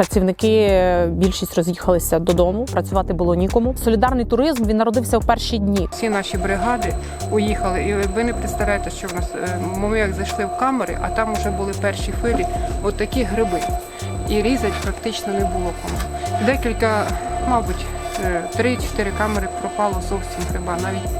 Працівники більшість роз'їхалися додому. Працювати було нікому. Солідарний туризм він народився в перші дні. Всі наші бригади уїхали, і ви не представляєте, що в нас е, ми як зайшли в камери, а там вже були перші хвилі, от такі гриби. І різати практично не було кому. Декілька, мабуть, е, три-чотири камери пропало зовсім гриба. Навіть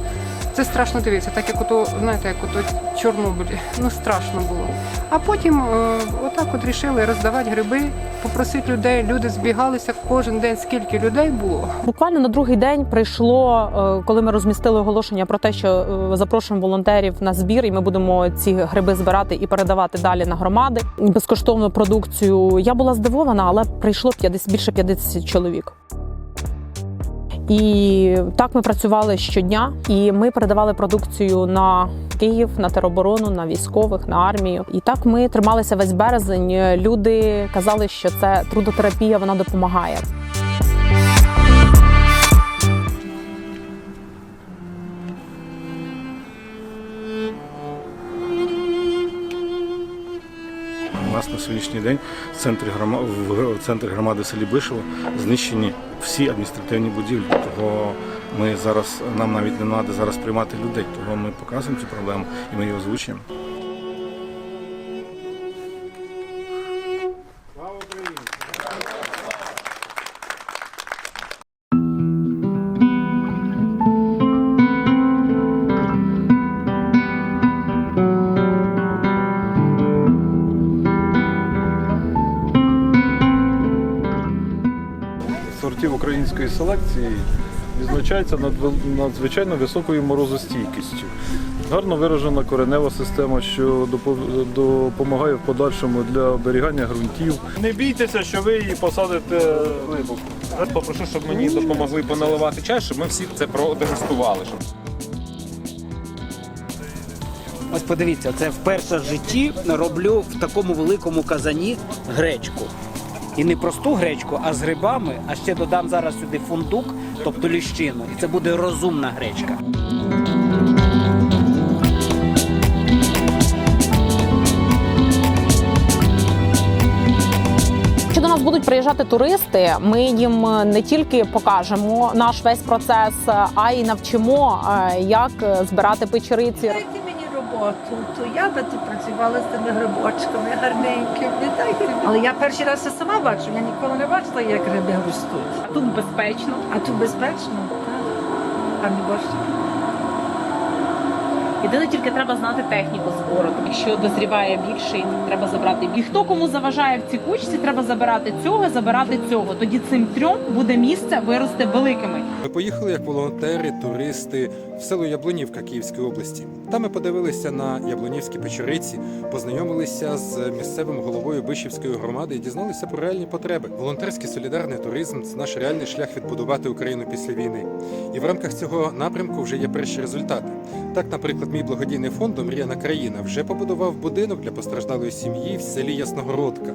це страшно дивитися, так як ото, знаєте, як ото Чорнобиль. Ну страшно було. А потім е, отак от рішили роздавати гриби, попросити людей. Люди збігалися кожен день, скільки людей було. Буквально на другий день прийшло, е, коли ми розмістили оголошення про те, що е, запрошуємо волонтерів на збір, і ми будемо ці гриби збирати і передавати далі на громади. Безкоштовну продукцію. Я була здивована, але прийшло 50, більше 50 чоловік. І так ми працювали щодня, і ми передавали продукцію на Київ, на тероборону, на військових, на армію. І так ми трималися весь березень. Люди казали, що це трудотерапія, вона допомагає. Нас на сьогоднішній день в центрі грома- в центрі громади селі Бишево знищені всі адміністративні будівлі. Того ми зараз нам навіть не треба зараз приймати людей. Того ми показуємо цю проблему і ми її озвучуємо. Сортів української селекції відзначається надзвичайно високою морозостійкістю. Гарно виражена коренева система, що допомагає в подальшому для оберігання ґрунтів. Не бійтеся, що ви її посадите глибоко. Я попрошу, щоб мені допомогли поналивати чай, щоб ми всі це продегустували. Ось подивіться, це вперше в житті роблю в такому великому казані гречку. І не просту гречку, а з грибами, а ще додам зараз сюди фундук, тобто ліщину. І це буде розумна гречка. Якщо до нас будуть приїжджати туристи, ми їм не тільки покажемо наш весь процес, а й навчимо, е, як збирати печериці. Роботу, то я би тут працювала з тими грибочками гарненькими. Але я перший раз це сама бачу, я ніколи не бачила, як гриби ростуть. А Тут безпечно. А тут безпечно, так? не Боже. Єдине тільки треба знати техніку збору. Якщо дозріває більший, треба забрати. І хто кому заважає в цій кучці, треба забирати цього, забирати цього. Тоді цим трьом буде місце вирости великими. Ми поїхали як волонтери, туристи в село Яблунівка Київської області. Там ми подивилися на яблунівські печериці, познайомилися з місцевим головою Бишівської громади і дізналися про реальні потреби. Волонтерський солідарний туризм це наш реальний шлях відбудувати Україну після війни. І в рамках цього напрямку вже є перші результати. Так, наприклад, мій благодійний фонд Омріяна країна вже побудував будинок для постраждалої сім'ї в селі Ясногородка.